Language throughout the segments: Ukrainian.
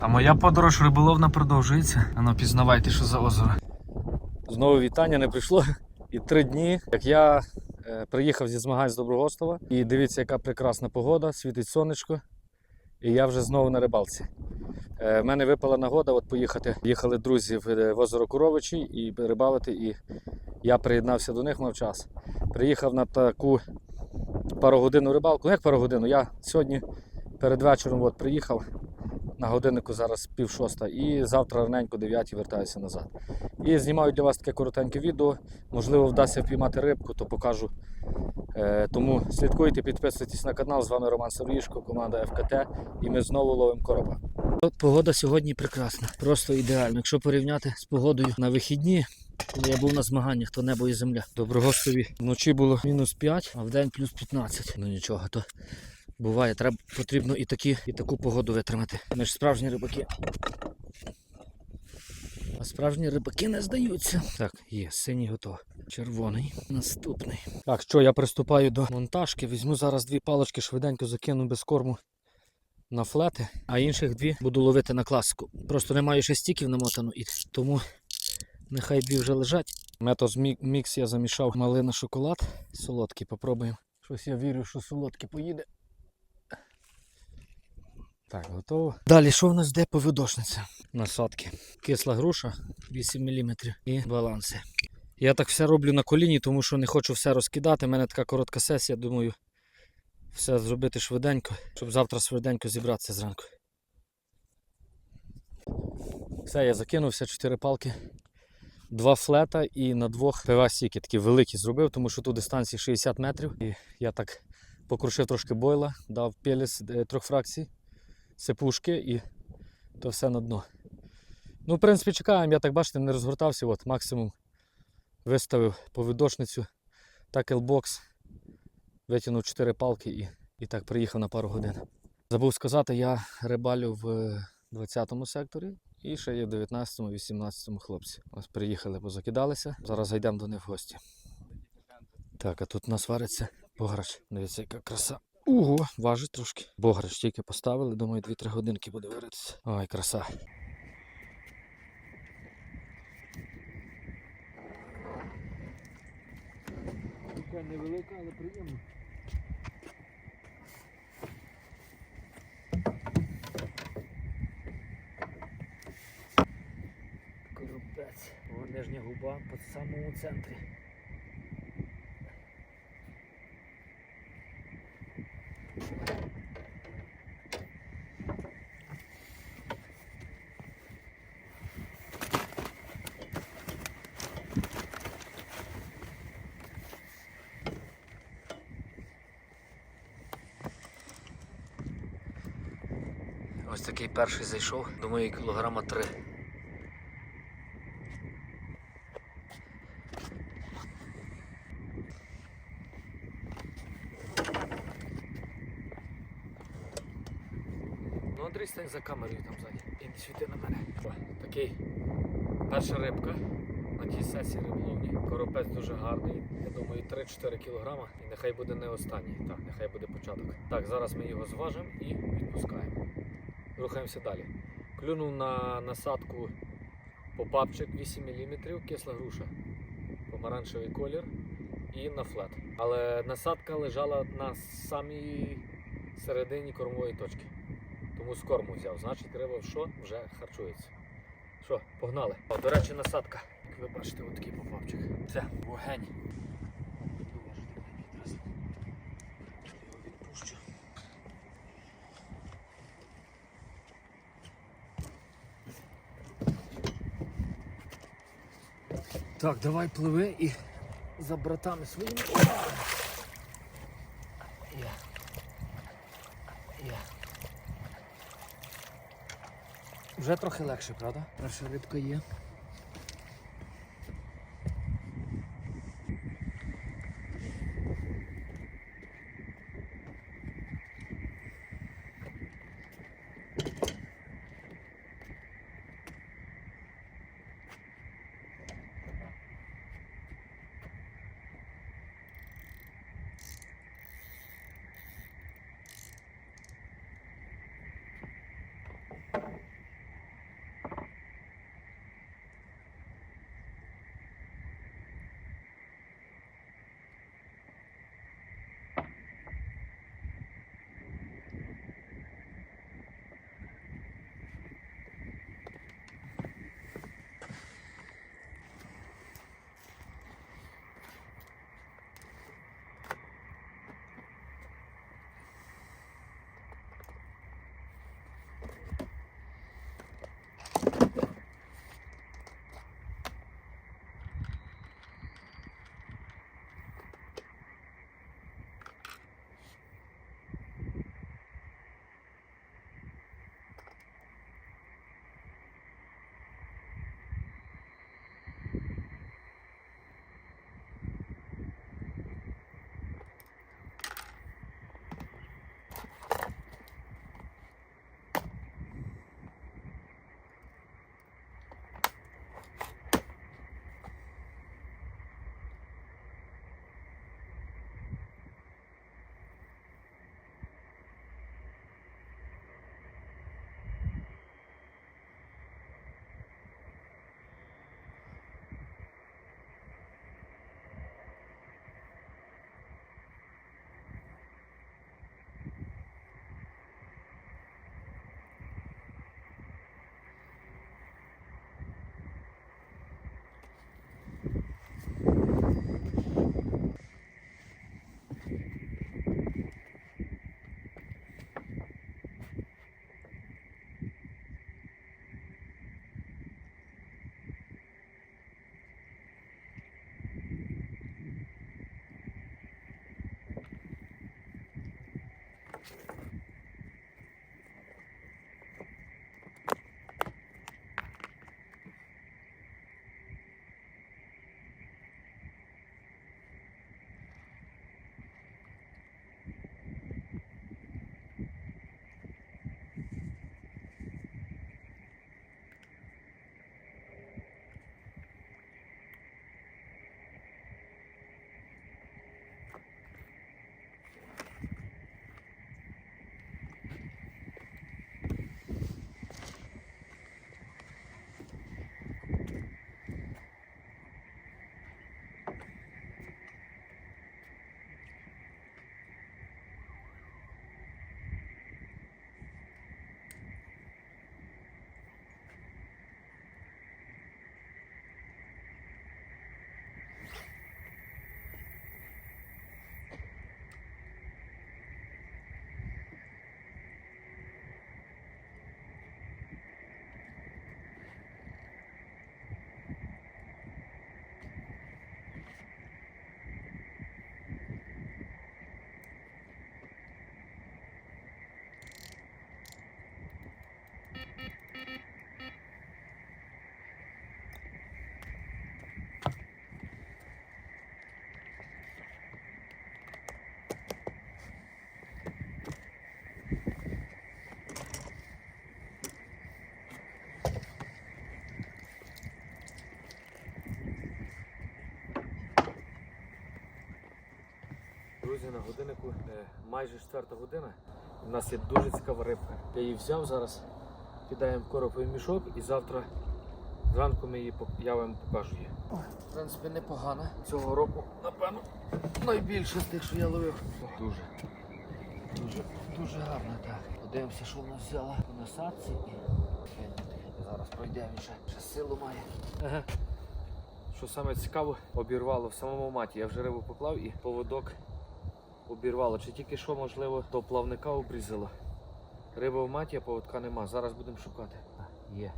А моя подорож риболовна продовжується. Ану, пізнавайте, що за озеро. Знову вітання не прийшло. І три дні, як я е, приїхав зі змагань з Доброгостова. І дивіться, яка прекрасна погода, світить сонечко. І я вже знову на рибалці. Е, в мене випала нагода от поїхати. Їхали друзі в, е, озеро Коровичі і рибалити. І я приєднався до них мав час. Приїхав на таку парогодинну рибалку. Ну, як парогодину? Я сьогодні перед вечором от приїхав на годиннику зараз пів шоста і завтра раненько 9 вертаюся назад. І знімаю для вас таке коротеньке відео. Можливо, вдасться впіймати рибку, то покажу. Е, тому слідкуйте, підписуйтесь на канал. З вами Роман Сорішко, команда ФКТ. І ми знову ловимо короба. Погода сьогодні прекрасна, просто ідеально. Якщо порівняти з погодою на вихідні, коли я був на змаганнях, то небо і земля. Доброгостові вночі було мінус 5, а вдень плюс 15. Ну нічого, то буває. Треба потрібно і такі, і таку погоду витримати. Ми ж справжні рибаки. А справжні рибаки не здаються. Так, є, синій готовий. Червоний. Наступний. Так, що я приступаю до монтажки. Візьму зараз дві палочки, швиденько закину без корму на флети, а інших дві буду ловити на класику. Просто немає ще стіків намотано, і тому нехай дві вже лежать. Метод мі- мікс я замішав малина шоколад. Солодкий попробуємо. Щось я вірю, що солодкий поїде. Так, готово. Далі, що в нас де повидошниця? Насадки. Кисла груша 8 мм і баланси. Я так все роблю на коліні, тому що не хочу все розкидати. У мене така коротка сесія, думаю, все зробити швиденько, щоб завтра швиденько зібратися зранку. Все, я закинув все чотири палки. Два флета і на двох ПВА сіки такі великі зробив, тому що тут дистанції 60 метрів. І я так покрушив трошки бойла, дав пеліс е, трьох фракцій, сипушки і то все на дно. Ну, в принципі, чекаємо, я так бачите, не розгортався, от максимум виставив повідошницю, такелбокс, витягнув 4 палки і, і так приїхав на пару годин. Забув сказати, я рибалю в 20-му секторі і ще є в 19-му, 18-му хлопці. Ось приїхали, позакидалися. Зараз зайдемо до них в гості. Так, а тут у нас вариться бограч. Дивіться, яка краса. Ого, важить трошки. Бограч тільки поставили, думаю, 2-3 годинки буде варитися. Ой, краса. Така невелика, але приємна. Коробець. Нижня губа по самому центрі. Ось такий перший зайшов, думаю, кілограма три. За камерою там ззаді. І не світи на мене. Такий перша рибка на тій сесії риболовні. Коропець дуже гарний. Я думаю, 3-4 кілограма. І нехай буде не останній. Так, нехай буде початок. Так, зараз ми його зважимо і відпускаємо. Рухаємося далі. Клюнув на насадку попапчик 8 мм, кисла груша, помаранчевий колір і на флет. Але насадка лежала на самій середині кормової точки. Тому з корму взяв. Значить, риба що вже харчується. Що, погнали. О, до речі, насадка. Як ви бачите, отакий попапчик. Це вогень. Так, давай пливи і за братами своїми. Є. Є. Вже трохи легше, правда? Перша рибка є. Друзі, на годиннику е, майже четверта година. У нас є дуже цікава рибка. Я її взяв зараз, кидаємо в короповий мішок і завтра зранку ми її я вам покажу її. В принципі, непогана. Цього року, напевно, найбільше з тих, що я ловив. Дуже. Дуже, дуже гарно, так. Подивимося, що вона взяла по насадці і. Зараз пройде він ще, ще силу має. Ага. Що саме цікаво, обірвало в самому маті. Я вже рибу поклав і поводок обірвало. Чи тільки що, можливо, то плавника обрізало. Риба в маті, а поводка нема. Зараз будемо шукати. А, є.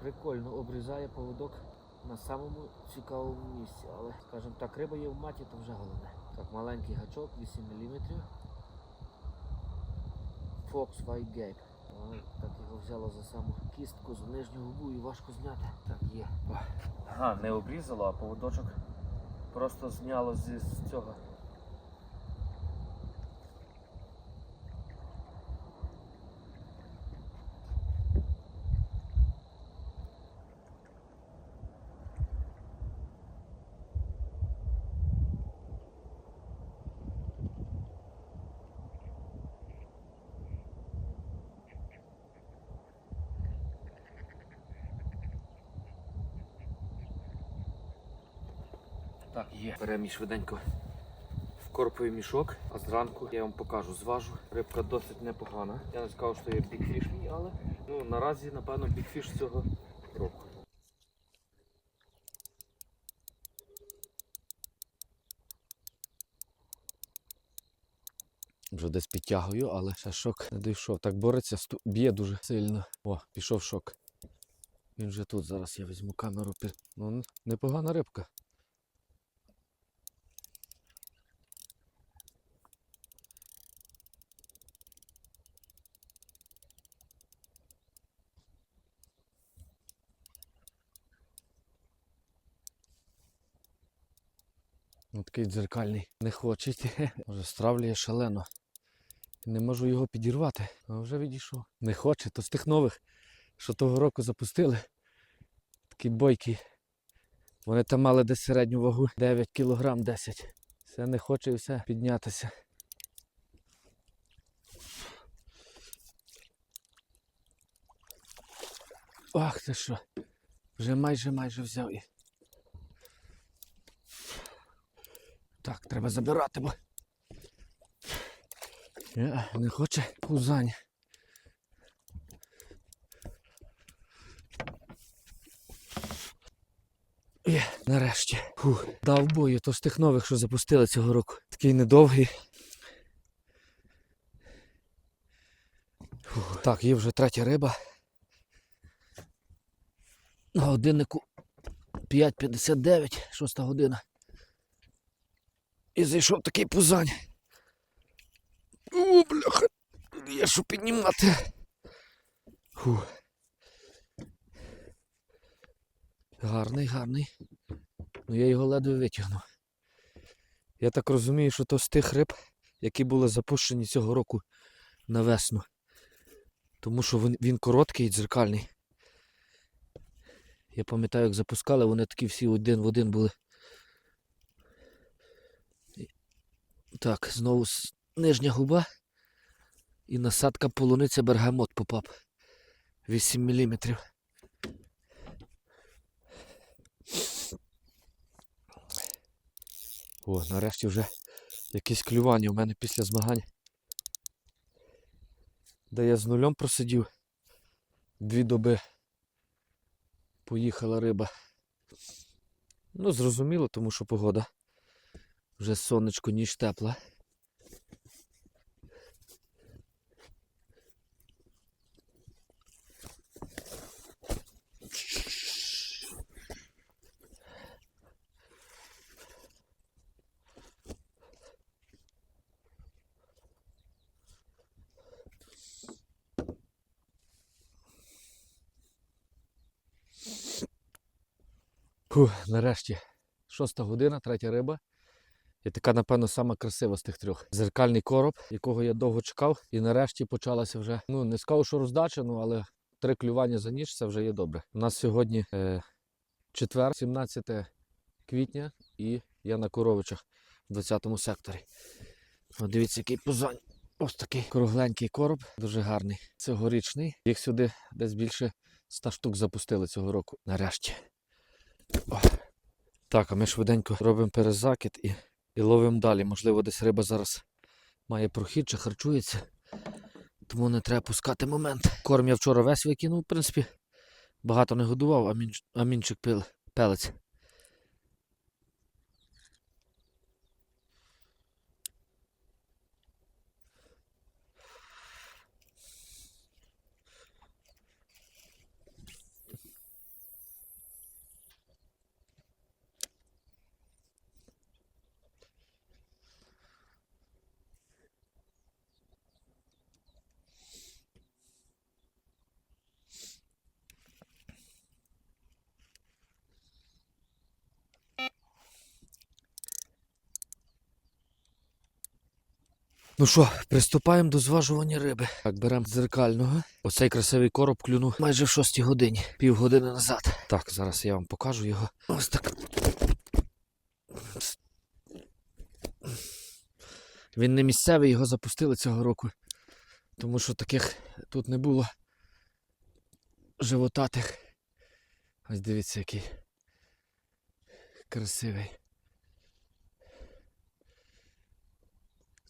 Прикольно, обрізає поводок на самому цікавому місці. Але, скажімо так, риба є в маті, то вже головне. Так, маленький гачок, 8 мм. Fox White Gape. Так його взяло за саму кістку, за нижню губу і важко зняти. Так, є. Ага, не обрізало, а поводочок просто зняло з цього. Так, є. Беремо швиденько в корповий мішок, а зранку я вам покажу, зважу. Рибка досить непогана. Я не скажу, що є бікфіш мій, але ну, наразі, напевно, бікфіш цього року. Вже десь підтягую, але ще шок не дійшов. Так бореться, б'є дуже сильно. О, пішов шок. Він вже тут. Зараз я візьму камеру. Ну, непогана рибка. Такий дзеркальний. Не хоче йти. Може, стравлює шалено. Не можу його підірвати. А вже відійшов. Не хоче, то з тих нових, що того року запустили. Такі бойкі. Вони там мали десь середню вагу 9 кг 10. Все не хоче і все піднятися. Ах ти що. Вже майже майже взяв і. Так, треба забирати, бо. Е, Не хоче пузань. Є, нарешті. Фух, дав бою, то з тих нових, що запустили цього року. Такий недовгий. Фух. Так, є вже третя риба. На годиннику 5.59, шоста година. І зайшов такий пузань. О, бляха. Є що піднімати. Фу. Гарний, гарний. Ну я його ледве витягнув. Я так розумію, що то з тих риб, які були запущені цього року на весну. Тому що він, він короткий і дзеркальний. Я пам'ятаю, як запускали, вони такі всі один в один були. Так, знову нижня губа і насадка полуниця бергамот попав. 8 мм. О, нарешті вже якісь клювання у мене після змагань. Де я з нулем просидів дві доби. Поїхала риба. Ну, зрозуміло, тому що погода. Вже сонечко ніж тепла. Фух, нарешті. Шоста година, третя риба. І така, напевно, сама красива з тих трьох. Зеркальний короб, якого я довго чекав. І нарешті почалася вже, ну не скажу, що роздача, ну але три клювання за ніч це вже є добре. У нас сьогодні е, четвер, 17 квітня, і я на коровичах в 20-му секторі. О, дивіться, який пузань. Ось такий кругленький короб, дуже гарний. Цьогорічний. Їх сюди десь більше 100 штук запустили цього року. Нарешті. О. Так, а ми швиденько робимо перезакид і, і ловимо далі. Можливо, десь риба зараз має прохід чи харчується. Тому не треба пускати момент. Корм я вчора весь викинув, в принципі. Багато не годував, а, мінчик пил... пелець. Ну що, приступаємо до зважування риби. Так, беремо дзеркального. Оцей красивий короб клюнув майже в 6 годині, півгодини назад. Так, зараз я вам покажу його. Ось так. Він не місцевий, його запустили цього року. Тому що таких тут не було животатих. Ось дивіться, який красивий.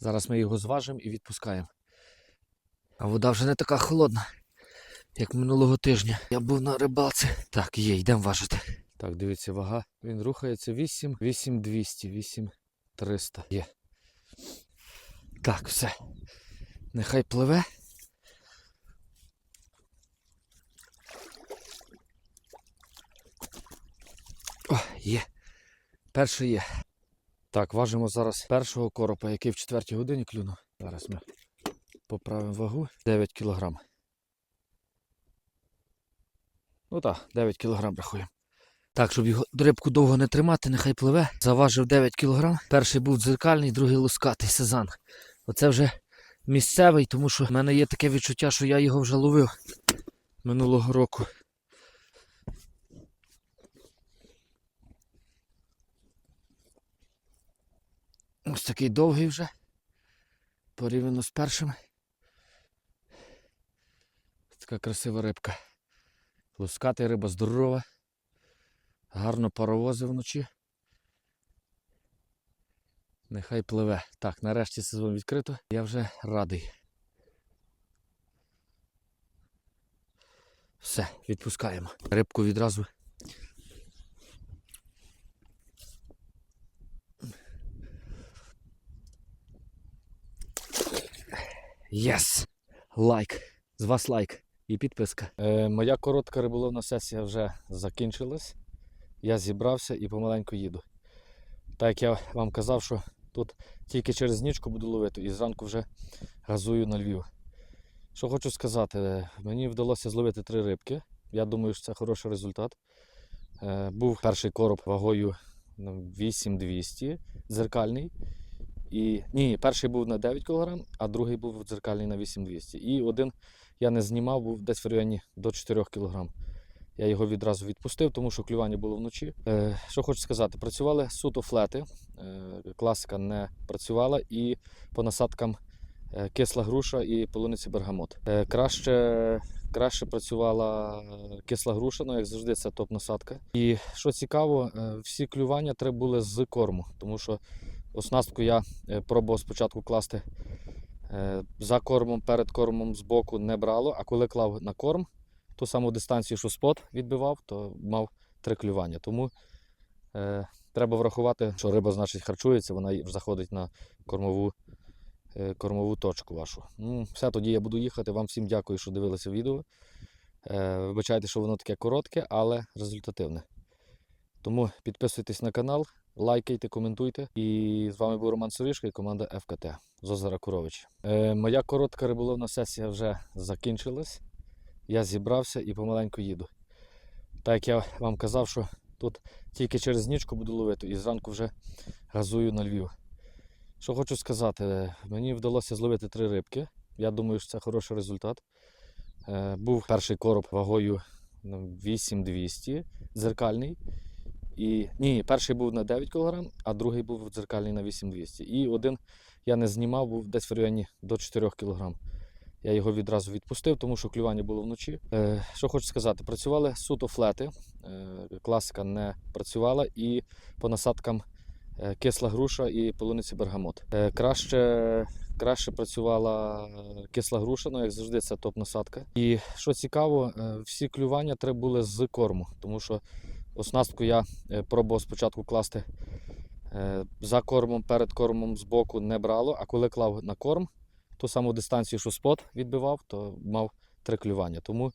Зараз ми його зважимо і відпускаємо. А вода вже не така холодна, як минулого тижня. Я був на рибалці. Так, є, йдемо важити. Так, дивіться, вага. Він рухається 8, 8200, 8300. Є. Так, все. Нехай пливе. О, є. Перший є. Так, важимо зараз першого коропа, який в четвертій годині клюнув. Зараз ми поправимо вагу. 9 кілограм. Ну так, 9 кілограм рахуємо. Так, щоб його рибку довго не тримати, нехай пливе. Заважив 9 кілограм. Перший був дзеркальний, другий лускатий сезан. Оце вже місцевий, тому що в мене є таке відчуття, що я його вже ловив минулого року. Ось такий довгий вже. Порівняно з першим. Така красива рибка. Луската риба здорова. Гарно паровозив вночі. Нехай пливе. Так, нарешті сезон відкрито. Я вже радий. Все, відпускаємо. Рибку відразу Єс! Лайк. З вас лайк і підписка. Е, моя коротка риболовна сесія вже закінчилась. Я зібрався і помаленьку їду. Так як я вам казав, що тут тільки через нічку буду ловити і зранку вже газую на Львів. Що хочу сказати, е, мені вдалося зловити три рибки. Я думаю, що це хороший результат. Е, був перший короб вагою ну, 8200 дзеркальний. І ні, перший був на 9 кг, а другий був дзеркальний на 8200. І один я не знімав, був десь в районі до 4 кг. Я його відразу відпустив, тому що клювання було вночі. Е, що хочу сказати, працювали суто флети. Е, класика не працювала, і по насадкам е, кисла груша і полуниці бергамот. Е, краще, краще працювала е, кисла груша, ну як завжди, це топ-насадка. І що цікаво, е, всі клювання треба були з корму, тому що Оснастку я е, пробував спочатку класти е, за кормом, перед кормом збоку не брало, а коли клав на корм, ту саму дистанцію, що спот відбивав, то мав три клювання. Тому е, треба врахувати, що риба значить харчується, вона заходить на кормову, е, кормову точку вашу. Ну, все, тоді я буду їхати. Вам всім дякую, що дивилися відео. Е, вибачайте, що воно таке коротке, але результативне. Тому підписуйтесь на канал, лайкайте, коментуйте. І з вами був Роман Сорішко і команда ФКТ з озера Курович. Е, моя коротка риболовна сесія вже закінчилась. Я зібрався і помаленьку їду. Так як я вам казав, що тут тільки через нічку буду ловити і зранку вже газую на Львів. Що хочу сказати, е, мені вдалося зловити три рибки. Я думаю, що це хороший результат. Е, був перший короб вагою ну, 8200 дзеркальний. І ні, перший був на 9 кг, а другий був дзеркальний на 8200. І один я не знімав, був десь в районі до 4 кг. Я його відразу відпустив, тому що клювання було вночі. Е, що хочу сказати, працювали суто флети, е, класика не працювала, і по насадкам е, кисла груша і полуниці бергамот. Е, краще, краще працювала е, кисла груша, ну як завжди, це топ-насадка. І що цікаво, е, всі клювання треба були з корму, тому що оснастку я е, пробував спочатку класти е, за кормом, перед кормом збоку не брало, а коли клав на корм, ту саму дистанцію, що спот відбивав, то мав три клювання. Тому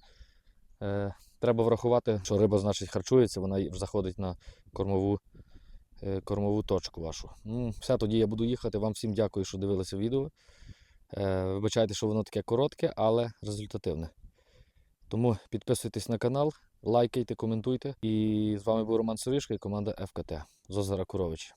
е, треба врахувати, що риба, значить, харчується, вона заходить на кормову, е, кормову точку вашу. Ну, все, тоді я буду їхати. Вам всім дякую, що дивилися відео. Е, вибачайте, що воно таке коротке, але результативне. Тому підписуйтесь на канал, лайкайте, коментуйте. І з вами був Роман Сорішка і команда ФКТ з озера Курович.